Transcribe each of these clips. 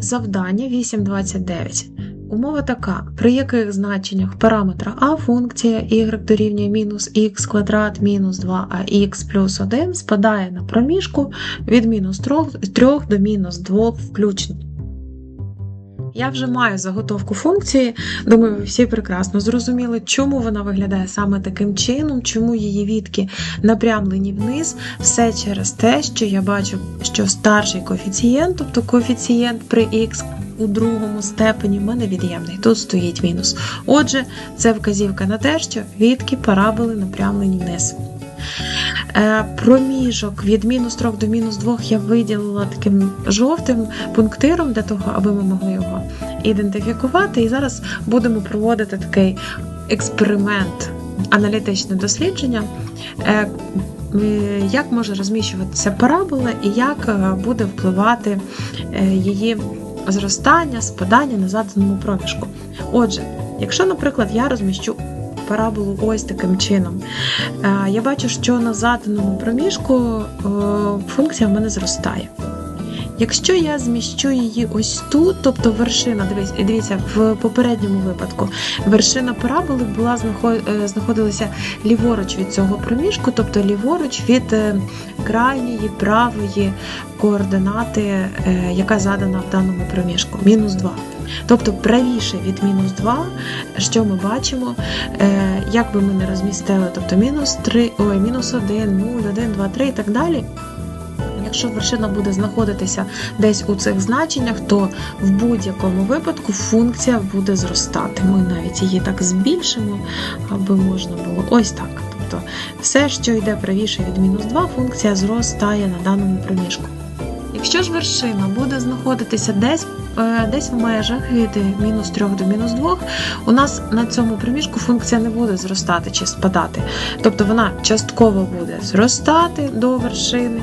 Завдання 8.29. Умова така, при яких значеннях параметра а функція y дорівнює мінус х квадрат мінус 2ах плюс 1 спадає на проміжку від мінус 3 до мінус 2 включно. Я вже маю заготовку функції. Думаю, ви всі прекрасно зрозуміли, чому вона виглядає саме таким чином, чому її відки напрямлені вниз. Все через те, що я бачу, що старший коефіцієнт, тобто коефіцієнт при х у другому степені, в мене від'ємний. Тут стоїть мінус. Отже, це вказівка на те, що відки параболи напрямлені вниз. Е, Проміжок від мінус 3 до мінус 2 я виділила таким жовтим пунктиром для того, аби ми могли його ідентифікувати. І зараз будемо проводити такий експеримент, аналітичне дослідження, е, як може розміщуватися парабола і як е, буде впливати її зростання, спадання на заданому проміжку. Отже, якщо, наприклад, я розміщу параболу ось таким чином. Е, Я бачу, що на заданому проміжку е, функція в мене зростає. Якщо я зміщу її ось тут, тобто вершина, дивіться, в попередньому випадку вершина параболи була е, знаходилася ліворуч від цього проміжку, тобто ліворуч від е, крайньої правої координати, е, яка задана в даному проміжку, мінус 2. Тобто правіше від мінус 2, що ми бачимо, як би ми не розмістили, тобто мінус 3, ой, мінус 1, 0, 1, 2, 3 і так далі. Якщо вершина буде знаходитися десь у цих значеннях, то в будь-якому випадку функція буде зростати. Ми навіть її так збільшимо, аби можна було ось так. Тобто все, що йде правіше від мінус 2, функція зростає на даному проміжку. Якщо ж вершина буде знаходитися десь, е, десь в межах від мінус 3 до мінус 2, у нас на цьому проміжку функція не буде зростати чи спадати. Тобто вона частково буде зростати до вершини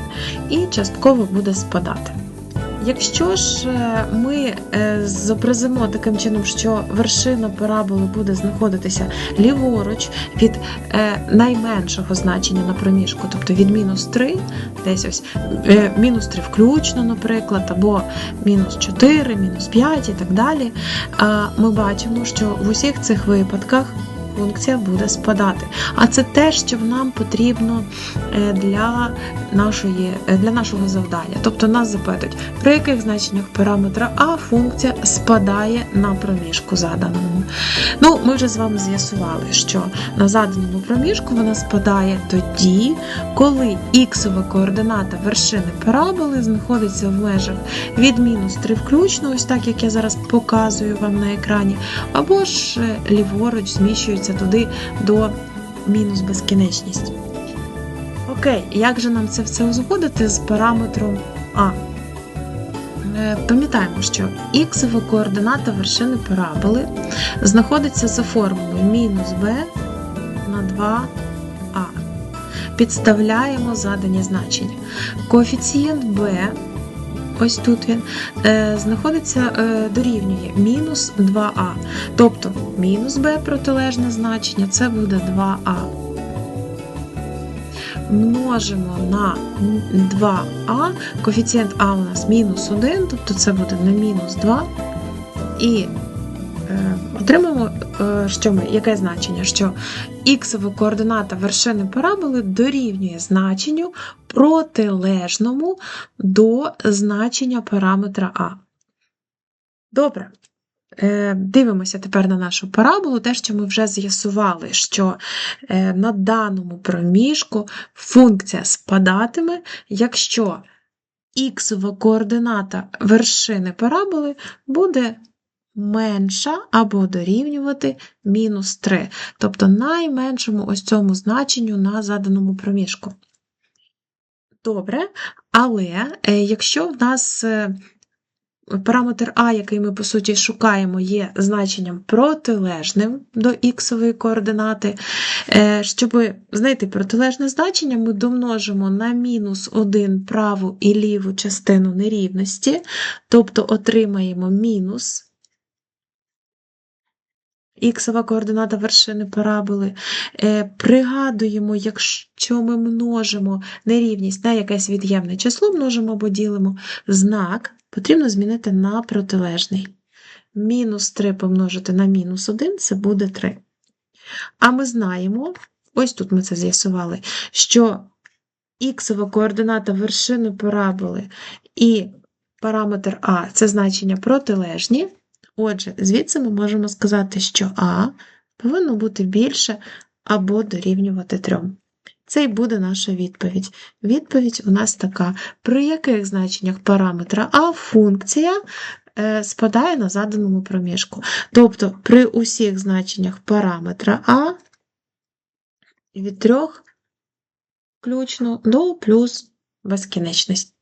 і частково буде спадати. Якщо ж е, ми е, зобразимо таким чином, що вершина параболи буде знаходитися ліворуч від е, найменшого значення на проміжку, тобто від мінус 3, десь ось мінус 3 включно, наприклад, або мінус 4, мінус 5 і так далі, ми бачимо, що в усіх цих випадках функція буде спадати. А це те, що нам потрібно е, для, нашої, е, для нашого завдання. Тобто нас запитують, при яких значеннях параметра А функція спадає на проміжку заданому. Ну, ми вже з вами з'ясували, що на заданому проміжку вона спадає тоді, коли іксова координата вершини параболи знаходиться в межах від мінус 3 включно, ось так як я зараз показую вам на екрані, або ж е, ліворуч зміщується туди до мінус безкінечність. Окей, як же нам це все узгодити з параметром А? Е, Пам'ятаємо, що іксова координата вершини параболи знаходиться за формулою мінус b на 2а. Підставляємо задані значення. Коефіцієнт b, ось тут він, е, знаходиться, е, дорівнює мінус 2а. Тобто мінус b протилежне значення це буде 2а. Множимо на 2а, коефіцієнт а у нас мінус 1, тобто це буде на мінус 2. І е, отримаємо, що ми, яке значення? Що іксова координата вершини параболи дорівнює значенню протилежному до значення параметра А. Добре. Е, Дивимося тепер на нашу параболу, те, що ми вже з'ясували, що е, на даному проміжку функція спадатиме, якщо іксова координата вершини параболи буде менша або дорівнювати мінус 3, тобто найменшому ось цьому значенню на заданому проміжку. Добре, але е, якщо в нас е, параметр А, який ми по суті шукаємо, є значенням протилежним до іксової координати, е, щоб знайти протилежне значення, ми домножимо на мінус 1 праву і ліву частину нерівності, тобто отримаємо мінус іксова координата вершини параболи. Е, Пригадуємо, якщо ми множимо нерівність на якесь від'ємне число, множимо або ділимо знак потрібно змінити на протилежний. Мінус 3 помножити на мінус 1 це буде 3. А ми знаємо, ось тут ми це з'ясували, що іксова координата вершини параболи і параметр А це значення протилежні. Отже, звідси ми можемо сказати, що А повинно бути більше або дорівнювати 3. Це і буде наша відповідь. Відповідь у нас така, при яких значеннях параметра А функція е, спадає на заданому проміжку. Тобто при усіх значеннях параметра А від 3 включно до плюс безкінечності.